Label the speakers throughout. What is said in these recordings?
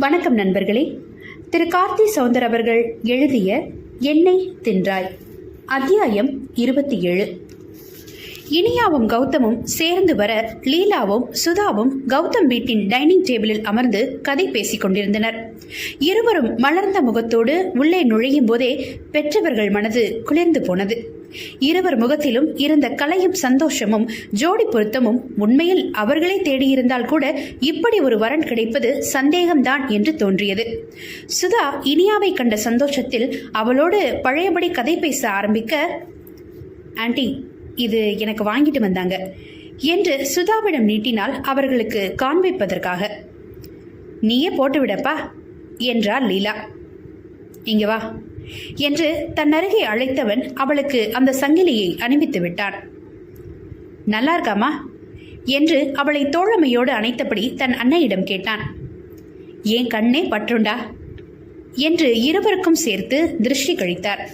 Speaker 1: வணக்கம் நண்பர்களே. திரு. கார்த்தி சவுந்தர் அவர்கள் எழுதிய எண்ணெய் தின்றாய் அத்தியாயம் இருபத்தி ஏழு. இனியாவும் கௌதமும் சேர்ந்து வர லீலாவும் சுதாவும் கௌதம் வீட்டின் டைனிங் டேபிளில் அமர்ந்து கதை பேசிக் கொண்டிருந்தனர். இருவரும் மலர்ந்த முகத்தோடு உள்ளே நுழையும் போதே பெற்றவர்கள் மனது குளிர்ந்து போனது. இருவர் முகத்திலும் இருந்த கலையும் சந்தோஷமும் ஜோடி பொருத்தமும் உண்மையில் அவர்களே தேடியிருந்தால் கூட இப்படி ஒரு வரன் கிடைப்பது சந்தேகம்தான் என்று தோன்றியது. சுதா இனியாவை கண்ட சந்தோஷத்தில் அவளோடு பழையபடி கதை பேச ஆரம்பிக்க ஆண்டி இது எனக்கு வாங்கிட்டு வந்தாங்க என்று சுதாவிடம் நீட்டினால் அவர்களுக்கு காண்பிப்பதற்காக நீயே போட்டு விடப்பா என்றார் லீலா. இங்க வா என்று தன் அருகே அழைத்தவன் அவளுக்கு அந்த சங்கிலியை அணிவித்து விட்டான். நல்லா இருக்காமா என்று அவளை தோழமையோடு அணைத்தபடி தன் அன்னையிடம் கேட்டான். ஏன் கண்ணே பற்றுண்டா? என்று இருவருக்கும் சேர்த்து திருஷ்டி கழித்தார்.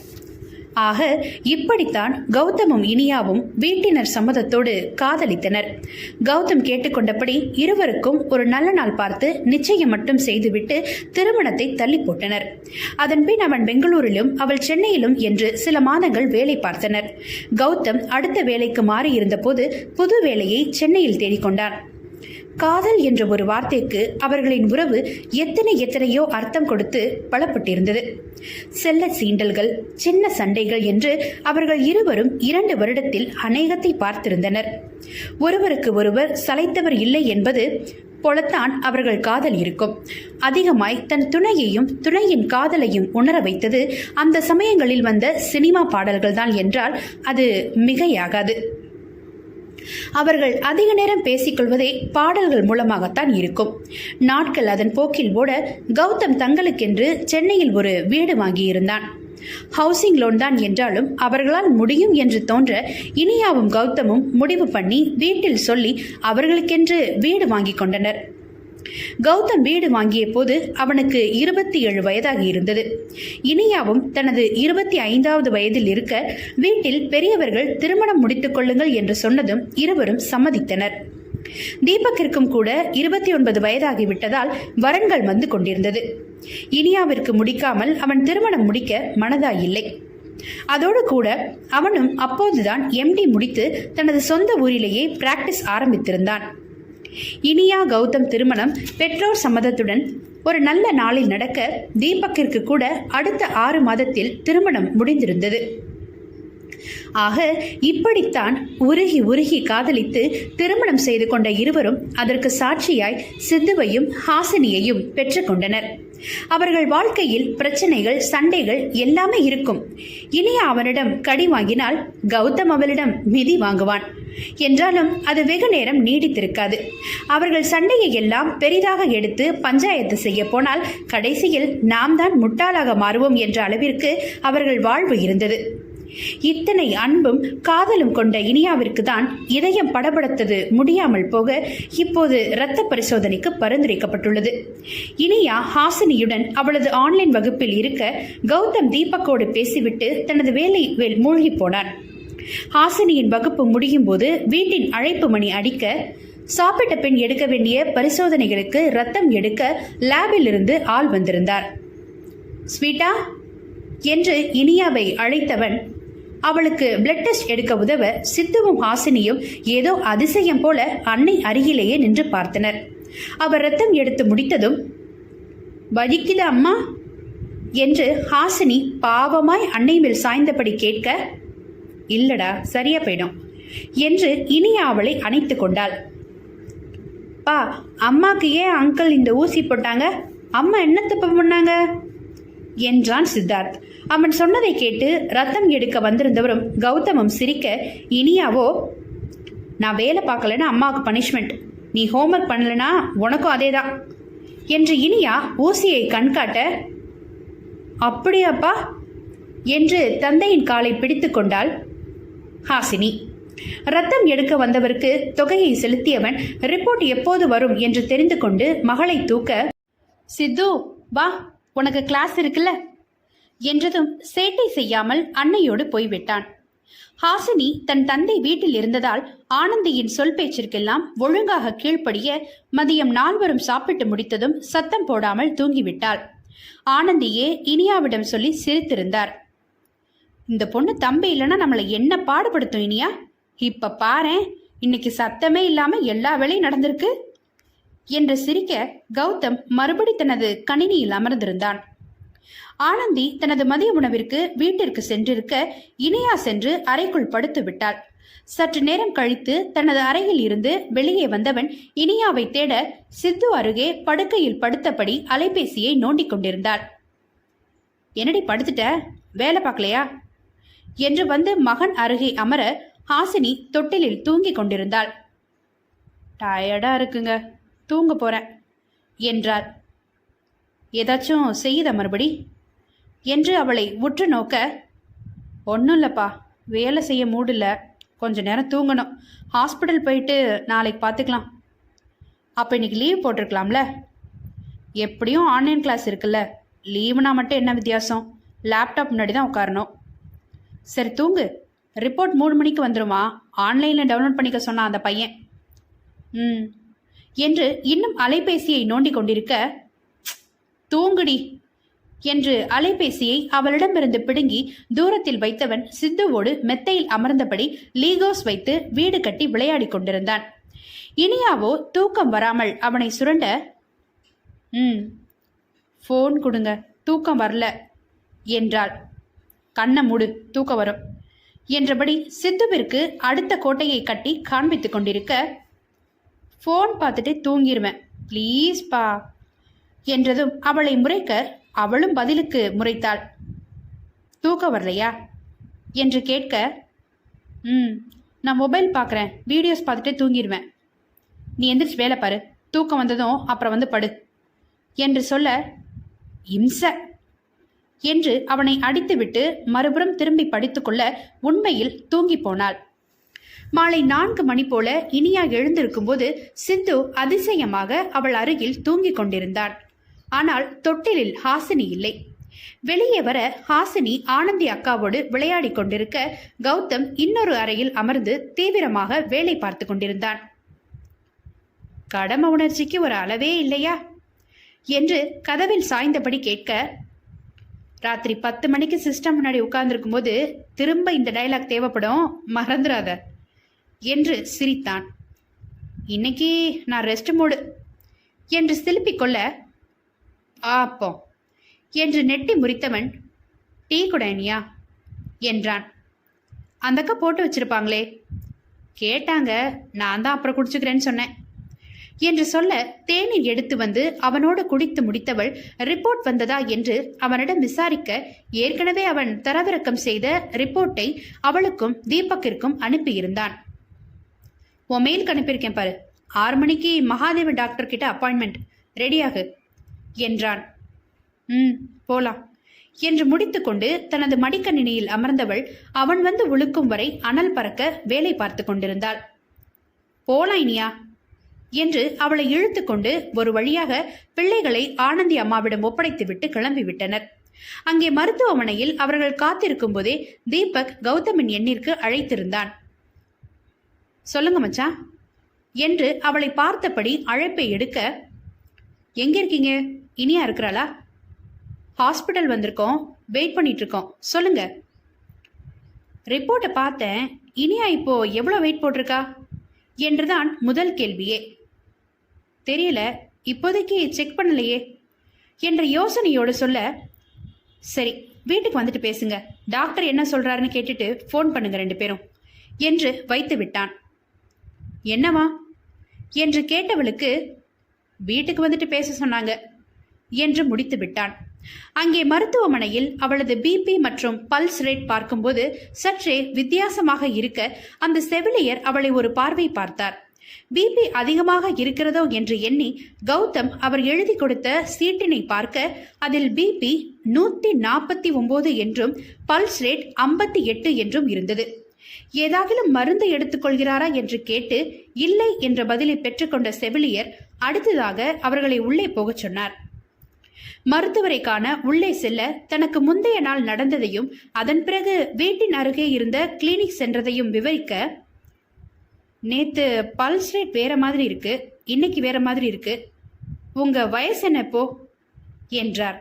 Speaker 1: ஆக இப்படித்தான் கௌதமும் இனியாவும் வீட்டினர் சம்மதத்தோடு காதலித்தனர். கௌதம் கேட்டுக்கொண்டபடி இருவருக்கும் ஒரு நல்ல நாள் பார்த்து நிச்சயம் மட்டும் செய்துவிட்டு திருமணத்தை தள்ளி போட்டனர் அதன்பின் அவன் பெங்களூரிலும் அவள் சென்னையிலும் என்று சில மாதங்கள் வேலை பார்த்தனர். கௌதம் அடுத்த வேலைக்கு மாறியிருந்தபோது புது வேலையை சென்னையில் தேடிக்கொண்டான். காதல் என்ற ஒரு வார்த்தைக்கு அவர்களின் உறவு எத்தனை எத்தனையோ அர்த்தம் கொடுத்து பலப்பட்டிருந்தது. செல்ல சீண்டல்கள் சின்ன சண்டைகள் என்று அவர்கள் இருவரும் இரண்டு வருடத்தில் அநேகத்தை பார்த்திருந்தனர். ஒருவருக்கு ஒருவர் சளைத்தவர் இல்லை என்பது போலத்தான் அவர்கள் காதல் இருக்கும். அதிகமாய் தன் துணையையும் துணையின் காதலையும் உணர வைத்தது அந்த சமயங்களில் வந்த சினிமா பாடல்கள் தான் என்றால் அது மிகையாகாது. அவர்கள் அதிக நேரம் பேசிக்கொள்வதே பாடல்கள் மூலமாகத்தான் இருக்கும். நாட்கள் அதன் போக்கில் ஓட கௌதம் தங்களுக்கென்று சென்னையில் ஒரு வீடு வாங்கியிருந்தான். ஹவுசிங் லோன் தான் என்றாலும் அவர்களால் முடியும் என்று தோன்ற இனியாவும் கௌதமும் முடிவு பண்ணி வீட்டில் சொல்லி அவர்களுக்கென்று வீடு வாங்கி கொண்டனர். கௌதம் வீடு வாங்கிய போது அவனுக்கு இருபத்தி ஏழு வயதாகி இருந்தது. இனியாவும் தனது இருபத்தி ஐந்தாவது வயதில் இருக்க வீட்டில் பெரியவர்கள் திருமணம் முடித்துக் கொள்ளுங்கள் என்று சொன்னதும் இருவரும் சம்மதித்தனர். தீபக்கிற்கும் கூட இருபத்தி ஒன்பது வயதாகிவிட்டதால் வரன்கள் வந்து கொண்டிருந்தது. இனியாவிற்கு முடிக்காமல் அவன் திருமணம் முடிக்க மனதாயில்லை. அதோடு கூட அவனும் அப்போதுதான் எம்டி முடித்து தனது சொந்த ஊரிலேயே பிராக்டிஸ் ஆரம்பித்திருந்தான். இனியா கௌதம் திருமணம் பெற்றோர் சம்மதத்துடன் ஒரு நல்ல நாளில் நடக்க தீபக்கிற்கு கூட அடுத்த ஆறு மாதத்தில் திருமணம் முடிந்திருந்தது. ஆக இப்படித்தான் உருகி உருகி காதலித்து திருமணம் செய்து கொண்ட இருவரும் அதற்கு சாட்சியாய் சிந்துவையும் ஹாசினியையும் பெற்றுக்கொண்டனர். அவர்கள் வாழ்க்கையில் பிரச்சனைகள் சண்டைகள் எல்லாமே இருக்கும். இனியா அவனிடம் கடி வாங்கினால் கௌதம் அவளிடம் மிதி வாங்குவான். என்றாலும் அது வெகு நேரம் நீடித்திருக்காது. அவர்கள் சண்டையை எல்லாம் பெரிதாக எடுத்து பஞ்சாயத்து செய்ய போனால் கடைசியில் நாம் தான் முட்டாளாக மாறுவோம் என்ற அளவிற்கு அவர்கள் வாழ்வு இருந்தது. இத்தனை அன்பும் காதலும் கொண்ட இனியாவிற்கு தான் இதயம் படபடத்தது. முடியாமல் போக இப்போது இரத்த பரிசோதனைக்கு பரிந்துரைக்கப்பட்டுள்ளது. இனியா ஹாசினியுடன் அவளது ஆன்லைன் வகுப்பில் இருக்க கௌதம் தீபக்கோடு பேசிவிட்டு தனது வேலையில் மூழ்கி போனான் ஹாசினியின் வகுப்பு முடியும் போது வீட்டின் அழைப்பு மணி அடிக்க சாப்பிட்ட பின் எடுக்க வேண்டிய பரிசோதனைகளுக்கு ரத்தம் எடுக்க லேபில் இருந்து ஆள் வந்திருந்தார். ஸ்வீட்டா? என்று இனியாவை அழைத்தவன் அவளுக்கு பிளட் டெஸ்ட் எடுக்க உதவ சித்துவும் ஹாசினியும் ஏதோ அதிசயம் போல அன்னை அருகிலேயே நின்று பார்த்தனர். அவர் ரத்தம் எடுத்து முடித்ததும் வலிக்குது அம்மா? என்று ஹாசினி பாவமாய் அன்னை மேல் சாய்ந்தபடி கேட்க இல்லடா சரியா போயிடும் என்று இனியா அவளை அணைத்து கொண்டாள். பா அம்மாக்கு ஏன் அங்கிள் இந்த ஊசி போட்டாங்க? அம்மா என்ன தப்பு பண்ணாங்க? என்றான் சித்தார்த். அவன் சொன்னதை கேட்டு ரத்தம் எடுக்க வந்திருந்தவரும் கௌதமும் சிரிக்க இனியாவோ நான் வேலை பார்க்கலன்னு அம்மாவுக்கு பனிஷ்மெண்ட் நீ ஹோம்ஒர்க் பண்ணலனா உனக்கும் அதே தான் என்று இனியா ஊசியை கண்காட்ட அப்படியாப்பா? என்று தந்தையின் காலை பிடித்து கொண்டாள் ஹாசினி. ரத்தம் எடுக்க வந்தவருக்கு தொகையை செலுத்தியவன் ரிப்போர்ட் எப்போது வரும்? என்று தெரிந்து கொண்டு மகளை தூக்க சித்து வா உனக்கு கிளாஸ் இருக்குல்ல? என்றதும் சேட்டை செய்யாமல் அன்னையோடு போய்விட்டான். ஹாசினி தன் தந்தை வீட்டில் இருந்ததால் ஆனந்தியின் சொல் பேச்சிற்கெல்லாம் ஒழுங்காக கீழ்ப்படிய மதியம் நால்வரும் சாப்பிட்டு முடித்ததும் சத்தம் போடாமல் தூங்கிவிட்டாள். ஆனந்தியே இனியாவிடம் சொல்லி சிரித்திருந்தார். இந்த பொண்ணு தம்பி இல்லைன்னா நம்மளை என்ன பாடுபடுத்தும் இனியா? இப்ப பாரேன் இன்னைக்கு சத்தமே இல்லாம எல்லா வேலையும் நடந்திருக்கு. என்று சிரிக்க கௌதம் மறுபடி தனது கணினியில் அமர்ந்திருந்தான். ஆனந்தி தனது மதிய உணவிற்கு வீட்டிற்கு சென்றிருக்க இனியா சென்று அறைக்குள் படுத்து விட்டாள். சற்று நேரம் கழித்து தனது அறையில் இருந்து வெளியே வந்தவன் இனியாவை தேட சித்து அருகே படுக்கையில் படுத்தபடி அலைபேசியை நோண்டிக் கொண்டிருந்தாள். என்னடி படுத்துட்ட? வேலை பார்க்கலையா? என்று வந்து மகன் அருகே அமர ஹாசினி தொட்டிலில் தூங்கிக் கொண்டிருந்தாள். டயர்டா இருக்குங்க. தூங்க போறேன் என்றார் ஏதாச்சும் செய்யுத மறுபடி? என்று அவளை உற்று நோக்க ஒன்றும் இல்லைப்பா வேலை செய்ய மூடில்ல. கொஞ்ச நேரம் தூங்கணும். ஹாஸ்பிட்டல் போயிட்டு நாளைக்கு பார்த்துக்கலாம் அப்போ இன்னைக்கு லீவ் போட்டிருக்கலாம்ல. எப்படியும் ஆன்லைன் கிளாஸ் இருக்குல்ல. லீவுனா மட்டும் என்ன வித்தியாசம்? லேப்டாப் முன்னாடி தான் உட்காரணும். சரி தூங்கு. ரிப்போர்ட் மூணு மணிக்கு வந்துடுமா ஆன்லைனில் டவுன்லோட் பண்ணிக்க சொன்னான் அந்த பையன். ம். என்று இன்னும் அலைபேசியை நோண்டிக் கொண்டிருக்க தூங்குடி என்று அலைபேசியை அவளிடமிருந்து பிடுங்கி தூரத்தில் வைத்தவன் சித்துவோடு மெத்தையில் அமர்ந்தபடி லீகோஸ் வைத்து வீடு கட்டி விளையாடிக் கொண்டிருந்தான். இனியாவோ தூக்கம் வராமல் அவனை சுரண்ட ம் ஃபோன் கொடுங்க தூக்கம் வரல என்றாள். கண்ணை மூடு தூக்கம் வரும் என்றபடி சித்துவிற்கு அடுத்த கோட்டையை கட்டி காண்பித்துக் கொண்டிருக்க ஃபோன் பார்த்துட்டு தூங்கிடுவேன் ப்ளீஸ் பா என்றதும் அவளை முறைக்க அவளும் பதிலுக்கு முறைத்தாள். தூக்கம் வரலையா? என்று கேட்க ம் நான் மொபைல் பார்க்குறேன். வீடியோஸ் பார்த்துட்டே தூங்கிடுவேன் நீ எந்திரிச்சு வேலை பாரு. தூக்கம் வந்ததும் அப்புறம் வந்து படு. என்று சொல்ல இம்ச. என்று அவனை அடித்துவிட்டு மறுபுறம் திரும்பி படித்துக்கொள்ள உண்மையில் தூங்கி போனாள். மாலை நான்கு மணி போல இனியா எழுந்திருக்கும்போது சிந்து அதிசயமாக அவள் அருகில் தூங்கிக் கொண்டிருந்தான் ஆனால் தொட்டிலில் ஹாசினி இல்லை. வெளியே வர ஹாசினி ஆனந்தி அக்காவோடு விளையாடிக் கொண்டிருக்க கௌதம் இன்னொரு அறையில் அமர்ந்து தீவிரமாக வேலை பார்த்து கொண்டிருந்தான். கடம உணர்ச்சிக்கு ஒரு அளவே இல்லையா? என்று கதவில் சாய்ந்தபடி கேட்க ராத்திரி பத்து மணிக்கு சிஸ்டம் முன்னாடி உட்கார்ந்துருக்கும் போது திரும்ப இந்த டயலாக் தேவைப்படும். மறந்துடாத என்று சிரித்தான். இன்னைக்கு நான் ரெஸ்ட் மூடு என்று சிலுப்பிக் கொள்ள ஆப்போ என்று நெட்டி முறித்தவன் டீ குடனியா என்றான். அந்த அக்கா போட்டு வச்சிருப்பாங்களே? கேட்டாங்க. நான் தான் அப்புறம் குடிச்சுக்கிறேன்னு சொன்னேன் என்று சொல்ல தேநீர் எடுத்து வந்து அவனோடு குடித்து முடித்தவள் ரிப்போர்ட் வந்ததா? என்று அவனிடம் விசாரிக்க ஏற்கனவே அவன் தரவிறக்கம் செய்த ரிப்போர்ட்டை அவளுக்கும் தீபக்கிற்கும் அனுப்பியிருந்தான். உன் மெயிலுக்கு அனுப்பியிருக்கேன் பாரு. ஆறு மணிக்கு மகாதேவ டாக்டர் கிட்ட அப்பாயின்மெண்ட் ரெடியாகு என்றான். ம் போலாம் என்று முடித்துக்கொண்டு தனது மடிக்கணினியில் அமர்ந்தவள் அவன் வந்து உழுக்கும் வரை அனல் பறக்க வேலை பார்த்து கொண்டிருந்தாள். போலாம் இனியா என்று அவளை இழுத்துக்கொண்டு ஒரு வழியாக பிள்ளைகளை ஆனந்தி அம்மாவிடம் ஒப்படைத்துவிட்டு கிளம்பிவிட்டனர் அங்கே மருத்துவமனையில் அவர்கள் காத்திருக்கும் போதே தீபக் கௌதமின் எண்ணிற்கு அழைத்திருந்தான். சொல்லுங்க மச்சா என்று அவளை பார்த்தபடி அழைப்பை எடுக்க எங்க இருக்கீங்க? இனியா இருக்கிறாளா? ஹாஸ்பிட்டல் வந்திருக்கோம். வெயிட் பண்ணிட்டு இருக்கோம் சொல்லுங்க. ரிப்போர்ட்டை பார்த்தேன். இனியா இப்போ எவ்வளோ வெயிட் போட்டிருக்கா? என்றுதான் முதல் கேள்வியே. தெரியல. இப்போதைக்கு செக் பண்ணலையே. என்ற யோசனையோடு சொல்ல சரி வீட்டுக்கு வந்துட்டு பேசுங்க. டாக்டர் என்ன சொல்றாருன்னு கேட்டுட்டு ஃபோன் பண்ணுங்க ரெண்டு பேரும். என்று வைத்து விட்டான். என்னவா? என்று கேட்டவளுக்கு வீட்டுக்கு வந்துட்டு பேச சொன்னாங்க என்று முடித்து விட்டான். அங்கே மருத்துவமனையில் அவளது பிபி மற்றும் பல்ஸ் ரேட் பார்க்கும்போது சற்றே வித்தியாசமாக இருக்க அந்த செவிலியர் அவளை ஒரு பார்வை பார்த்தார். பிபி அதிகமாக இருக்கிறதோ என்று எண்ணி கௌதம் அவர் எழுதி கொடுத்த சீட்டினை பார்க்க அதில் பிபி நூத்தி நாற்பத்தி ஒன்பது என்றும் பல்ஸ் ரேட் ஐம்பத்தி எட்டு என்றும் இருந்தது. ஏதாகிலும் மருந்து எடுத்துக்கொள்கிறாரா என்று கேட்டு இல்லை என்ற பதிலை பெற்றுக்கொண்ட செவிலியர் அடுத்ததாக அவர்களை உள்ளே போகச் சொன்னார். மருத்துவரை காண உள்ளே செல்ல தனக்கு முந்தைய நாள் நடந்ததையும் அதன் பிறகு வீட்டின் அருகே இருந்த கிளினிக் சென்றதையும் விவரிக்க நேத்து பல்ஸ் ரேட் வேற மாதிரி இருக்கு இன்னைக்கு வேற மாதிரி இருக்கு உங்க வயசு என்ன இப்போ என்றார்.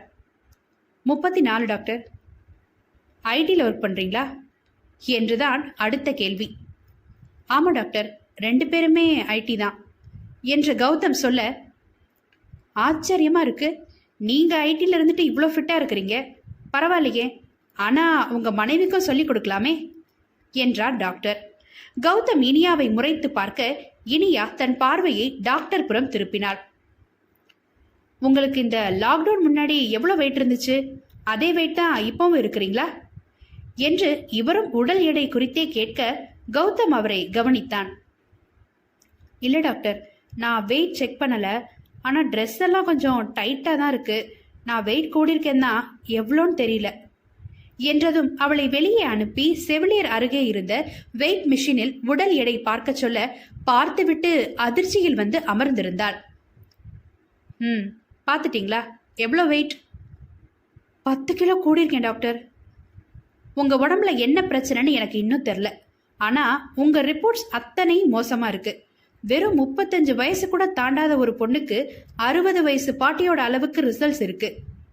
Speaker 1: முப்பத்தி நாலு டாக்டர். ஐடியில் ஒர்க் பண்ணுறீங்களா என்றுதான் அடுத்த கேள்வி. ஆமாம் டாக்டர். ரெண்டு பேருமே ஐடி தான். என்று கௌதம் சொல்ல ஆச்சரியமா இருக்கு. நீங்க ஐடியில் இருந்துட்டு இவ்வளோ ஃபிட்டாக இருக்கிறீங்க. பரவாயில்லையே. ஆனால் உங்கள் மனைவிக்கும் சொல்லி கொடுக்கலாமே? என்றார் டாக்டர். கௌதம் இனியாவை முறைத்து பார்க்க இனியா தன் பார்வையை டாக்டர் புறம் திருப்பினாள். உங்களுக்கு இந்த லாக்டவுன் முன்னாடி எவ்வளோ வெயிட் இருந்துச்சு? அதே வெயிட் தான் இப்போவும் இருக்கிறீங்களா? என்று இவரும் உடல் எடை குறித்தே கேட்க கௌதம் அவரை கவனித்தான். இல்லை டாக்டர் நான் வெயிட் செக் பண்ணலை. ஆனால் ட்ரெஸ் எல்லாம் கொஞ்சம் டைட்டாக தான் இருக்கு. நான் வெயிட் கூடியிருக்கேன்னா எவ்வளோன்னு தெரியல. என்றதும் அவளை வெளியே அனுப்பி செவிலியர் அருகே இருந்த வெயிட் மிஷினில் உடல் எடை பார்க்க சொல்ல பார்த்துவிட்டு அதிர்ச்சியில் வந்து அமர்ந்திருந்தாள். ம் பார்த்துட்டிங்களா? எவ்வளோ வெயிட் பத்து கிலோ கூடியிருக்கேன் டாக்டர். உங்கள் உடம்புல என்ன பிரச்சனைன்னு எனக்கு இன்னும் தெரில ஆனால் உங்கள் ரிப்போர்ட்ஸ் அத்தனையும் மோசமாக இருக்குது வெறும் முப்பத்தஞ்சு வயசு கூட தாண்டாத ஒரு பொண்ணுக்கு அறுபது வயசு பாட்டியோட அளவுக்கு ரிசல்ட்ஸ் இருக்கு.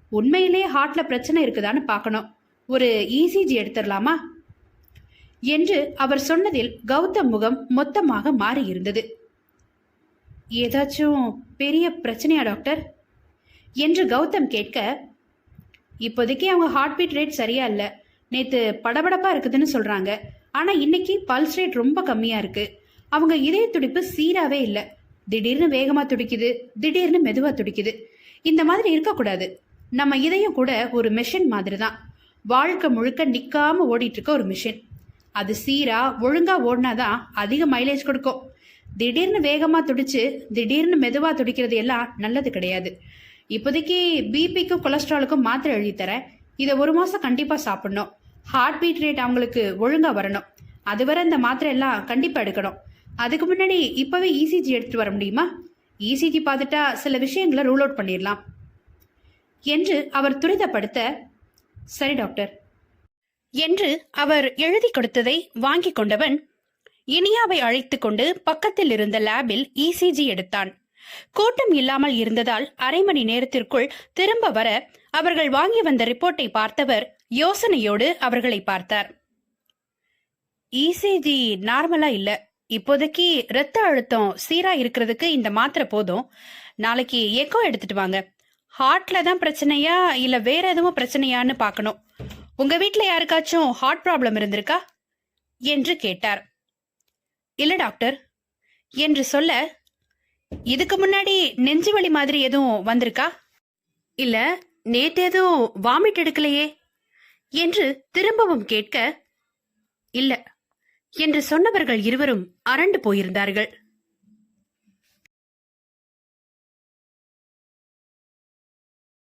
Speaker 1: உண்மையிலேயே ஹார்ட்ல பிரச்சனை இருக்குதான்னு பார்க்கணும். ஒரு இசிஜி எடுத்துடலாமா? என்று அவர் சொன்னதில் கௌதம் முகம் மொத்தமாக மாறியிருந்தது ஏதாச்சும் பெரிய பிரச்சனையா டாக்டர் என்று கௌதம் கேட்க இப்போதைக்கு அவங்க ஹார்ட் பீட் ரேட் சரியா இல்லை. நேற்று படபடப்பா இருக்குதுன்னு சொல்றாங்க. ஆனால் இன்னைக்கு பல்ஸ் ரேட் ரொம்ப கம்மியா இருக்கு. அவங்க இதய துடிப்பு சீராவே இல்லை. திடீர்னு வேகமாக துடிக்குது திடீர்னு மெதுவாக துடிக்குது. இந்த மாதிரி இருக்கக்கூடாது. நம்ம இதயம் கூட ஒரு மெஷின் மாதிரி தான் வாழ்க்கை முழுக்க நிற்காம ஓடிட்டு இருக்க ஒரு மிஷின் அது சீரா ஒழுங்கா ஓடினாதான் அதிக மைலேஜ் கொடுக்கும். திடீர்னு வேகமா துடிச்சு திடீர்னு மெதுவா துடிக்கிறது எல்லாம் நல்லது கிடையாது. இப்போதைக்கு பிபிக்கும் கொலஸ்ட்ராலுக்கும் மாத்திரை எழுதி தரேன் இதை ஒரு மாசம் கண்டிப்பா சாப்பிடணும். ஹார்ட் பீட் ரேட் அவங்களுக்கு ஒழுங்காக வரணும். அதுவரை இந்த மாத்திரை எல்லாம் கண்டிப்பாக எடுக்கணும். அதுக்கு முன்னாடி இப்போவே இசிஜி எடுத்துட்டு வர முடியுமா? இசிஜி பார்த்துட்டா சில விஷயங்களை ரூல் அவுட் பண்ணிடலாம். என்று அவர் துரிதப்படுத்த சரி டாக்டர் என்று அவர் எழுதி கொடுத்ததை வாங்கி கொண்டவன் இனியாவை அழைத்து கொண்டு பக்கத்தில் இருந்த லேபில் இசிஜி எடுத்தான். கூட்டம் இல்லாமல் இருந்ததால் அரை மணி நேரத்திற்குள் திரும்ப வர அவர்கள் வாங்கி வந்த ரிப்போர்ட்டை பார்த்தவர் யோசனையோடு அவர்களை பார்த்தார். இசிஜி நார்மலா இல்ல. இப்போதைக்கு ரத்த அழுத்தம் சீரா இருக்கிறதுக்கு இந்த மாத்திரை போதும். நாளைக்கு எக்கோ எடுத்துட்டு வாங்க. ஹார்ட்ல தான் பிரச்சனையா இல்ல வேற எதுவும் பிரச்சனையான்னு பார்க்கணும். உங்க வீட்ல யாருக்காச்சும் ஹார்ட் ப்ராப்ளம் இருந்திருக்கா? என்று கேட்டார். இல்ல டாக்டர் என்று சொல்ல இதுக்கு முன்னாடி நெஞ்சு வலி மாதிரி எதுவும் வந்திருக்கா? இல்ல நேத்து எதுவும் வாமிட் எடுக்கலையே. என்று திரும்பவும் கேட்க இல்ல என்று சொன்னவர்கள் இருவரும் அரண்டு போயிருந்தார்கள்.